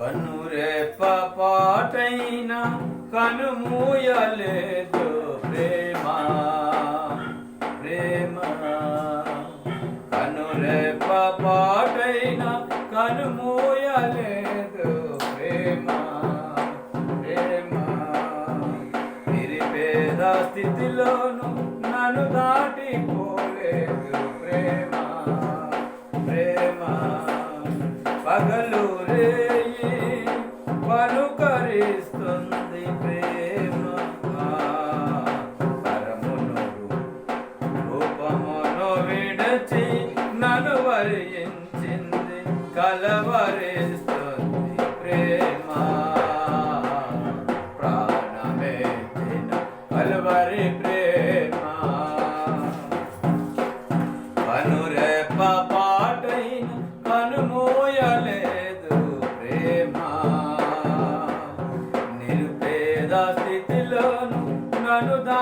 కనురెప్ప పాటైన కనుమూయలేదు ప్రేమ. ప్రేమ. కనురెప్ప పాటైన కనుమూయలేదు ప్రేమ. ప్రేమ. నిరుపేద స్థితిలోను నన్ను దా వరించింది కలవరిస్తుంది ప్రేమ. ప్రాణమే కలవరి ప్రేమ. కనురెప్ప పాటైన కనుమోయలేదు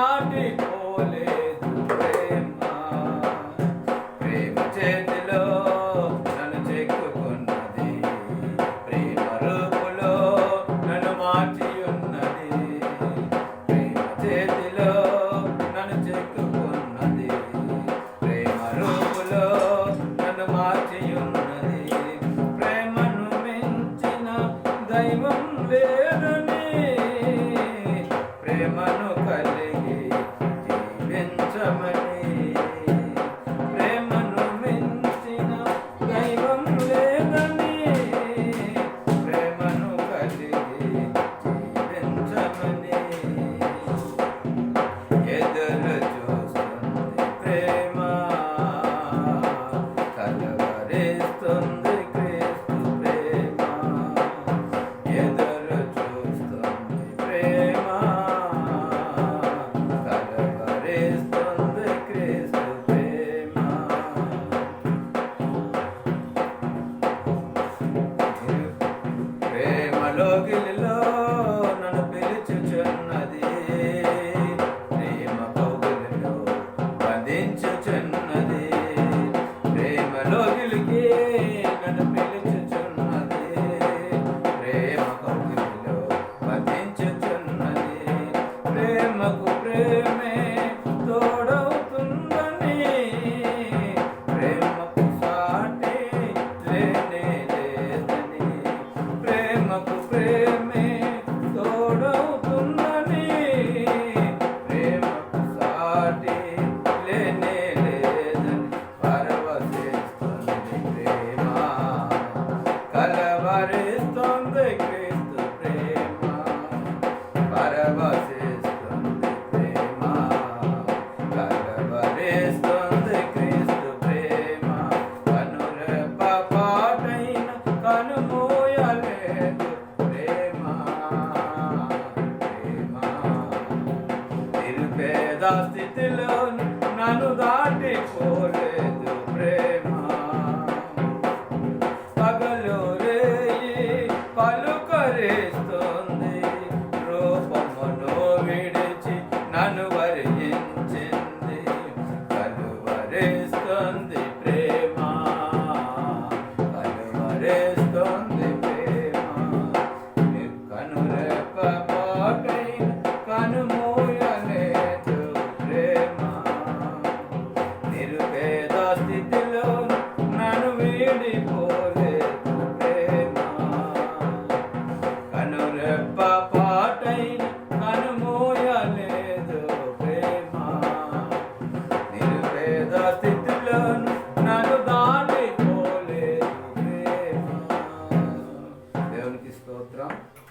దాటిపోలేదు ప్రేమ. ప్రేమ చేతిలో నన్ను చెక్కుకున్నది. ప్రేమ రూపులో నన్ను మార్చి ఉన్నది ప్రేమ చేతిలో నన్ను చెక్కుకున్నది. ప్రేమ రూపులో నన్ను మార్చి ఉన్నది ప్రేమను మించిన దైవం లేదని temer. స్థితిలో నన్ను దాటిపోలేదు ప్రేమ. పగలు రేయి పలుకరిస్తుంది రూపమును విడిచి నన్ను వరించింది కలువరిస్తుంది ప్రేమ. కలువరిస్తుంది entrar.